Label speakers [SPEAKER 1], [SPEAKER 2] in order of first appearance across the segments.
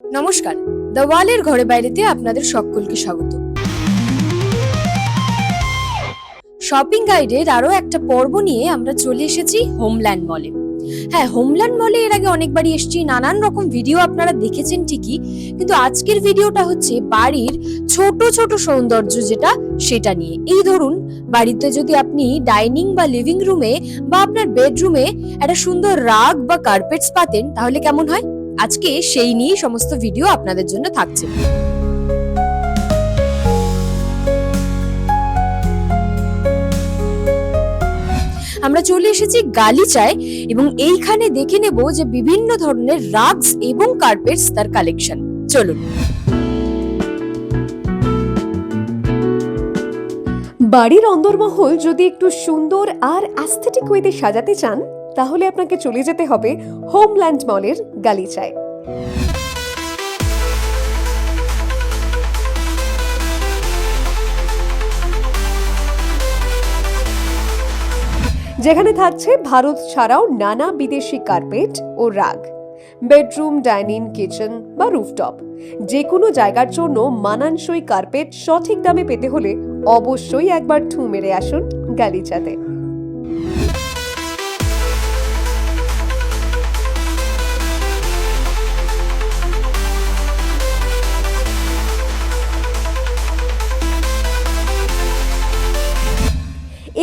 [SPEAKER 1] নমস্কার। দ্য ওয়ালের ঘরে বাইরেতে আপনাদের সকলকে স্বাগত। শপিং গাইডের আরও একটা পর্ব নিয়ে আমরা চলে এসেছি হোমল্যান্ড মলে। হ্যাঁ হোমল্যান্ড মলে এর আগে অনেকবারই এসেছি, নানান রকম ভিডিও আপনারা দেখেছেন ঠিকই, কিন্তু আজকের ভিডিওটা হচ্ছে বাড়ির ছোট ছোট সৌন্দর্য যেটা, সেটা নিয়ে। এই ধরুন, বাড়িতে যদি আপনি ডাইনিং বা লিভিং রুমে বা আপনার বেডরুমে একটা সুন্দর রাগ বা কার্পেটস পাতেন, তাহলে কেমন হয়? আজকে সেই নিয়েই সমস্ত ভিডিও আপনাদের জন্য থাকছে। আমরা চলে এসেছি গালিচায় এবং এইখানে দেখে নেব যে বিভিন্ন ধরনের রাগস এবং কার্পেটস তার কালেকশন চলুন।
[SPEAKER 2] বাড়ির অন্দরমহল যদি একটু সুন্দর আর অ্যাস্থেটিক ওয়েতে সাজাতে চান তাহলে আপনাকে চলে যেতে হবে হোমল্যান্ড মলের গালিচায়। যেখানে থাকছে ভারত ছাড়াও নানা বিদেশি কার্পেট ও রাগ। বেডরুম, ডাইনিং, কিচেন বা রুফটপ। যে কোনো জায়গার জন্য মানানসই কার্পেট সঠিক দামে পেতে হলে অবশ্যই একবার ঠু মেরে আসুন গালিচাতে।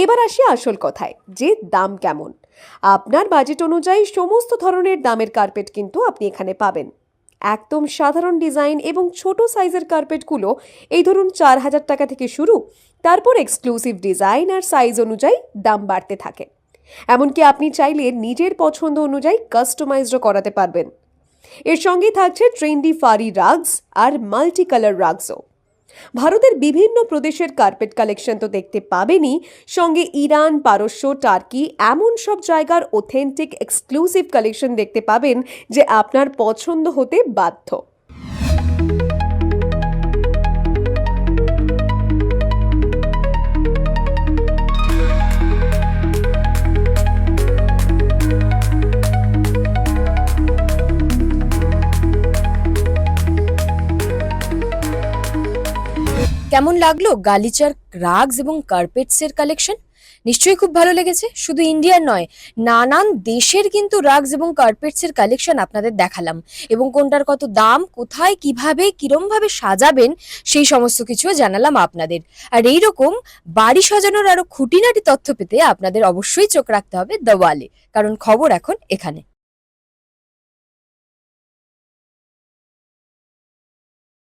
[SPEAKER 2] এবার আসি আসল কথায়, যে দাম কেমন? আপনার বাজেট অনুযায়ী সমস্ত ধরনের দামের কার্পেট কিন্তু আপনি এখানে পাবেন। একদম সাধারণ ডিজাইন এবং ছোট সাইজের কার্পেটগুলো এই ধরুন চার হাজার টাকা থেকে শুরু, তারপর এক্সক্লুসিভ ডিজাইন আর সাইজ অনুযায়ী দাম বাড়তে থাকে। এমনকি আপনি চাইলে নিজের পছন্দ অনুযায়ী কাস্টমাইজডও করাতে পারবেন। এর সঙ্গে থাকছে ট্রেন্ডি ফারি রাগস আর মাল্টি কালার রাগসও ভারতের বিভিন্ন প্রদেশের কার্পেট কালেকশন তো দেখতে পাবেনই। সঙ্গে ইরান, পারস্য, টার্কি এমন সব জায়গার অথেন্টিক এক্সক্লুসিভ কালেকশন দেখতে পাবেন যে আপনার পছন্দ হতে বাধ্য।
[SPEAKER 1] কেমন লাগল গালিচার রাগস এবং কার্পেটস এর কালেকশন নিশ্চয়ই খুব ভালো লেগেছে। শুধু ইন্ডিয়ার নয়, নানান দেশের কিন্তু রাগস এবং কার্পেটস এর কালেকশন আপনাদের দেখালাম। এবং কোনটার কত দাম, কোথায়, কীভাবে কিরম ভাবে সাজাবেন, সেই সমস্ত কিছু জানালাম আপনাদের। আর এইরকম বাড়ি সাজানোর আরও খুঁটিনাটি তথ্য পেতে আপনাদের অবশ্যই চোখ রাখতে হবে দ্য ওয়ালে কারণ খবর এখন এখানে।